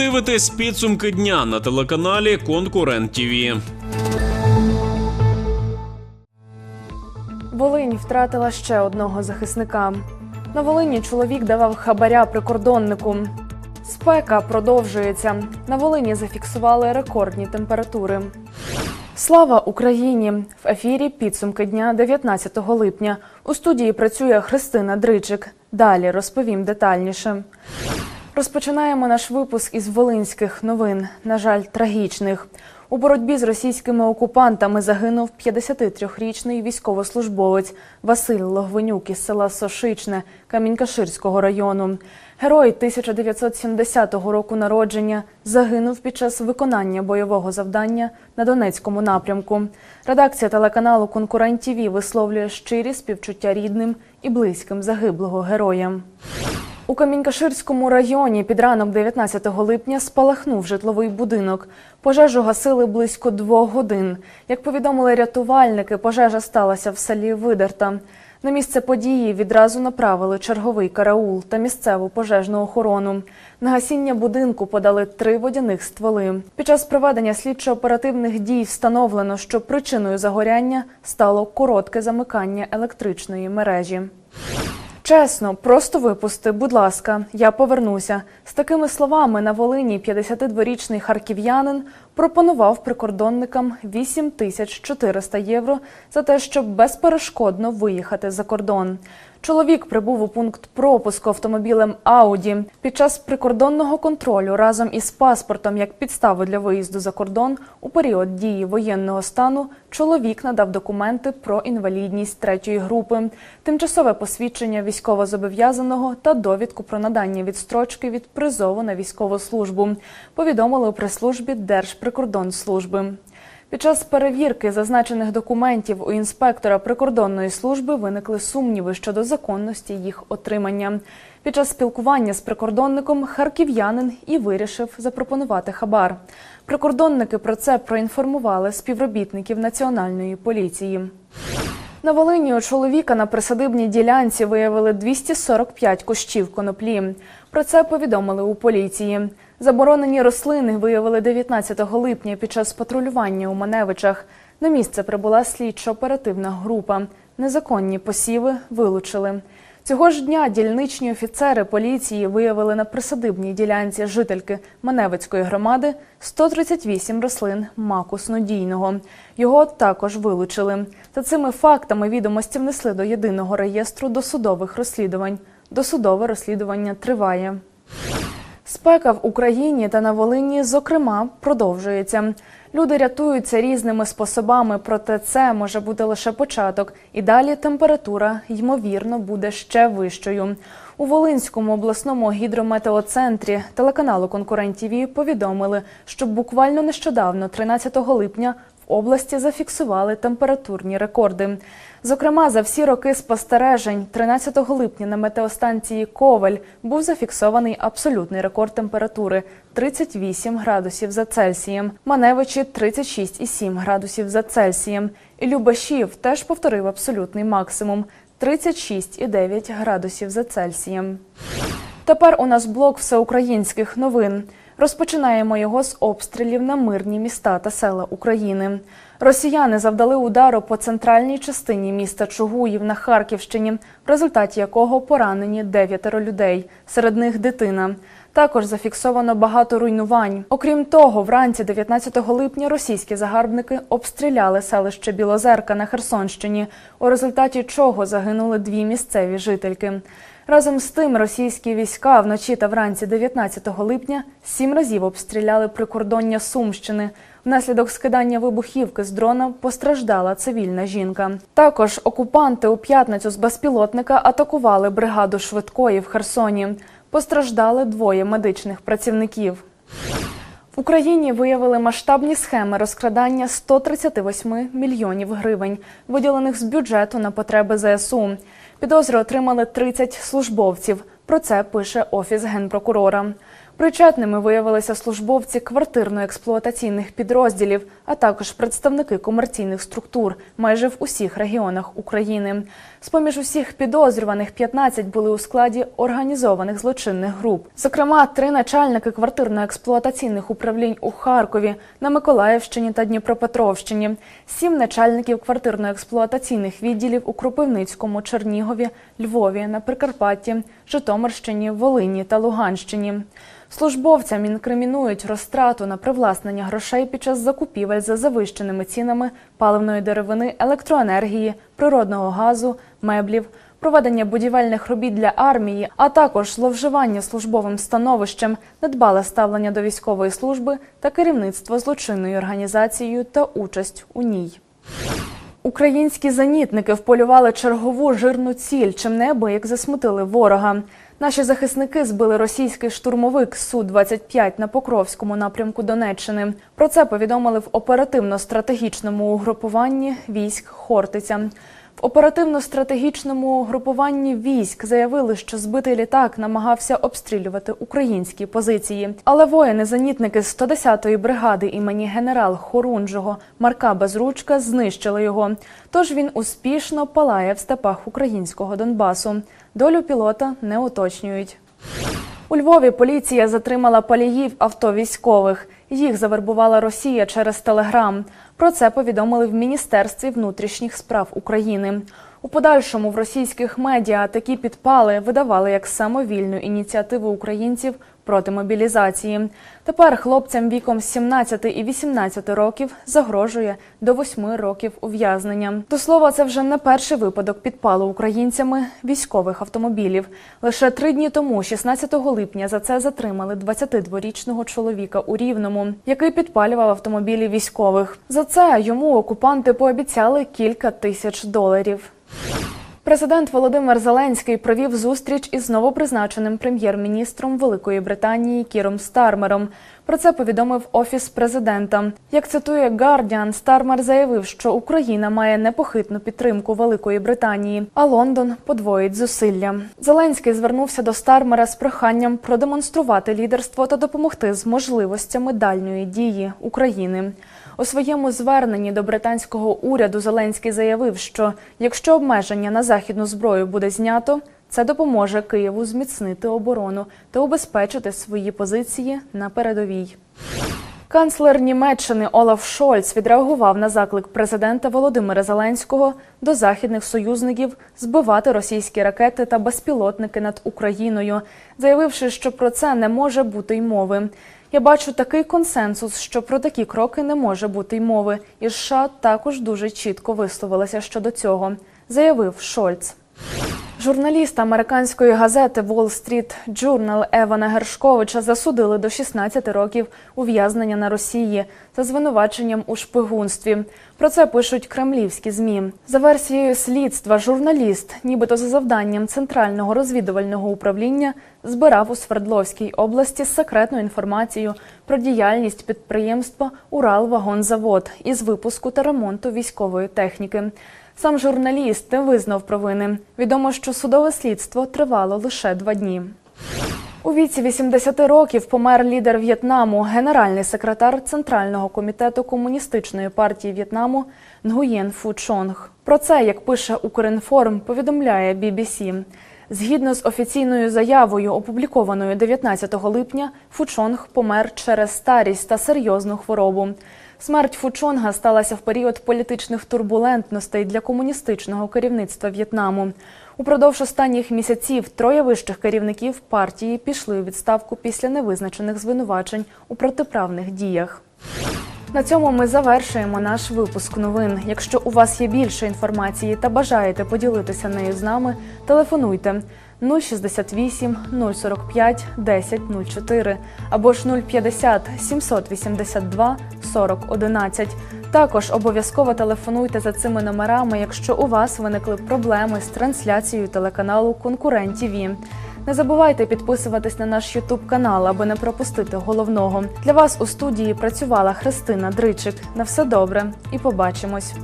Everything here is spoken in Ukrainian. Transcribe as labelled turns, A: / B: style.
A: дивитесь підсумки дня на телеканалі Конкурент ТІВІ.
B: Волинь втратила ще одного захисника. На Волині чоловік давав хабаря прикордоннику. Спека продовжується. На Волині зафіксували рекордні температури. Слава Україні! В ефірі підсумки дня 19 липня. У студії працює Христина Дричик. Далі розповім детальніше. Розпочинаємо наш випуск із волинських новин. На жаль, трагічних. У боротьбі з російськими окупантами загинув 53-річний військовослужбовець Василь Логвинюк із села Сошичне Камінькаширського району. Герой 1970 року народження загинув під час виконання бойового завдання на Донецькому напрямку. Редакція телеканалу Конкурент ТІВІ висловлює щирі співчуття рідним і близьким загиблого героя. У Камінькаширському районі під ранок 19 липня спалахнув житловий будинок. Пожежу гасили близько двох годин. Як повідомили рятувальники, пожежа сталася в селі Видерта. На місце події відразу направили черговий караул та місцеву пожежну охорону. На гасіння будинку подали три водяних стволи. Під час проведення слідчо-оперативних дій встановлено, що причиною загоряння стало коротке замикання електричної мережі. Чесно, просто випусти, будь ласка, я повернуся. З такими словами на Волині 52-річний харків'янин пропонував прикордонникам 8 тисяч 400 євро за те, щоб безперешкодно виїхати за кордон. Чоловік прибув у пункт пропуску автомобілем Ауді під час прикордонного контролю разом із паспортом як підставу для виїзду за кордон у період дії воєнного стану. Чоловік надав документи про інвалідність третьої групи, тимчасове посвідчення військовозобов'язаного та довідку про надання відстрочки від призову на військову службу. Повідомили у прес-службі Держприкордонслужби. Під час перевірки зазначених документів у інспектора прикордонної служби виникли сумніви щодо законності їх отримання. Під час спілкування з прикордонником харків'янин і вирішив запропонувати хабар. Прикордонники про це проінформували співробітників національної поліції. На Волині у чоловіка на присадибній ділянці виявили 245 кущів коноплі. Про це повідомили у поліції. Заборонені рослини виявили 19 липня під час патрулювання у Маневичах. На місце прибула слідчо-оперативна група. Незаконні посіви вилучили. Цього ж дня дільничні офіцери поліції виявили на присадибній ділянці жительки Маневицької громади 138 рослин маку снодійного. Його також вилучили. За цими фактами відомості внесли до єдиного реєстру досудових розслідувань. Досудове розслідування триває. Спека в Україні та на Волині, зокрема, продовжується. Люди рятуються різними способами, проте це може бути лише початок, і далі температура ймовірно буде ще вищою. У Волинському обласному гідрометеоцентрі телеканалу Конкурент ТІВІ повідомили, що буквально нещодавно, 13 липня, області зафіксували температурні рекорди. Зокрема, за всі роки спостережень 13 липня на метеостанції Коваль був зафіксований абсолютний рекорд температури 38 градусів за Цельсієм, Маневичі 36,7 градусів за Цельсієм. І Любашів теж повторив абсолютний максимум 36,9 градусів за Цельсієм. Тепер у нас блок всеукраїнських новин. Розпочинаємо його з обстрілів на мирні міста та села України. Росіяни завдали удару по центральній частині міста Чугуїв на Харківщині, в результаті якого поранені дев'ятеро людей, серед них дитина. Також зафіксовано багато руйнувань. Окрім того, вранці 19 липня російські загарбники обстріляли селище Білозерка на Херсонщині, у результаті чого загинули дві місцеві жительки. Разом з тим, російські війська вночі та вранці 19 липня сім разів обстріляли прикордоння Сумщини. Внаслідок скидання вибухівки з дрона постраждала цивільна жінка. Також окупанти у п'ятницю з безпілотника атакували бригаду швидкої в Херсоні. Постраждали двоє медичних працівників. В Україні виявили масштабні схеми розкрадання 138 мільйонів гривень, виділених з бюджету на потреби ЗСУ. Підозри отримали 30 службовців. Про це пише офіс генпрокурора. Причетними виявилися службовці квартирно-експлуатаційних підрозділів, а також представники комерційних структур майже в усіх регіонах України. З-поміж усіх підозрюваних 15 були у складі організованих злочинних груп. Зокрема, три начальники квартирно-експлуатаційних управлінь у Харкові, на Миколаївщині та Дніпропетровщині, сім начальників квартирно-експлуатаційних відділів у Кропивницькому, Чернігові, Львові, на Прикарпатті, Житомирщині, Волині та Луганщині. Службовцям інкримінують розтрату на привласнення грошей під час закупівель за завищеними цінами паливної деревини, електроенергії, природного газу, меблів, проведення будівельних робіт для армії, а також зловживання службовим становищем, недбале ставлення до військової служби та керівництво злочинною організацією та участь у ній. Українські зенітники вполювали чергову жирну ціль, чим небо як засмутили ворога. Наші захисники збили російський штурмовик Су-25 на Покровському напрямку Донеччини. Про це повідомили в оперативно-стратегічному угрупуванні військ Хортиця. В оперативно-стратегічному угрупуванні військ заявили, що збитий літак намагався обстрілювати українські позиції. Але воїни-зенітники з 110-ї бригади імені генерал Хорунжого Марка Безручка знищили його. Тож він успішно палає в степах українського Донбасу. Долю пілота не уточнюють. У Львові поліція затримала паліїв авто військових. Їх завербувала Росія через Телеграм. Про це повідомили в Міністерстві внутрішніх справ України. У подальшому в російських медіа такі підпали видавали як самовільну ініціативу українців проти мобілізації. Тепер хлопцям віком з 17 і 18 років загрожує до 8 років ув'язнення. До слова, це вже не перший випадок підпалу українцями військових автомобілів. Лише три дні тому, 16 липня, за це затримали 22-річного чоловіка у Рівному, який підпалював автомобілі військових. За це йому окупанти пообіцяли кілька тисяч доларів. Президент Володимир Зеленський провів зустріч із новопризначеним прем'єр-міністром Великої Британії Кіром Стармером. Про це повідомив офіс президента. Як цитує Guardian, Стармер заявив, що Україна має непохитну підтримку Великої Британії, а Лондон подвоїть зусилля. Зеленський звернувся до Стармера з проханням продемонструвати лідерство та допомогти з можливостями дальньої дії України. У своєму зверненні до британського уряду Зеленський заявив, що якщо обмеження на західну зброю буде знято, це допоможе Києву зміцнити оборону та убезпечити свої позиції на передовій. Канцлер Німеччини Олаф Шольц відреагував на заклик президента Володимира Зеленського до західних союзників збивати російські ракети та безпілотники над Україною, заявивши, що про це не може бути й мови. Я бачу такий консенсус, що про такі кроки не може бути й мови, і США також дуже чітко висловилася щодо цього, заявив Шольц. Журналіста американської газети Wall Street Journal Евана Гершковича засудили до 16 років ув'язнення на Росії за звинуваченням у шпигунстві. Про це пишуть кремлівські змі. За версією слідства, журналіст, нібито за завданням центрального розвідувального управління, збирав у Свердловській області секретну інформацію про діяльність підприємства Уралвагонзавод із випуску та ремонту військової техніки. Сам журналіст не визнав провини. Відомо, що судове слідство тривало лише два дні. У віці 80 років помер лідер В'єтнаму, генеральний секретар Центрального комітету комуністичної партії В'єтнаму Нгуєн Фу Чонг. Про це, як пише Укрінформ, повідомляє BBC. Згідно з офіційною заявою, опублікованою 19 липня, Фучонг помер через старість та серйозну хворобу. Смерть Фучонга сталася в період політичних турбулентностей для комуністичного керівництва В'єтнаму. Упродовж останніх місяців троє вищих керівників партії пішли у відставку після невизначених звинувачень у протиправних діях. На цьому ми завершуємо наш випуск новин. Якщо у вас є більше інформації та бажаєте поділитися нею з нами, телефонуйте 068 045 1004 або ж 050 782 40 11. Також обов'язково телефонуйте за цими номерами, якщо у вас виникли проблеми з трансляцією телеканалу Конкурент ТІВІ. Не забувайте підписуватись на наш Ютуб канал, аби не пропустити головного. Для вас у студії працювала Христина Дричик. На все добре і побачимось.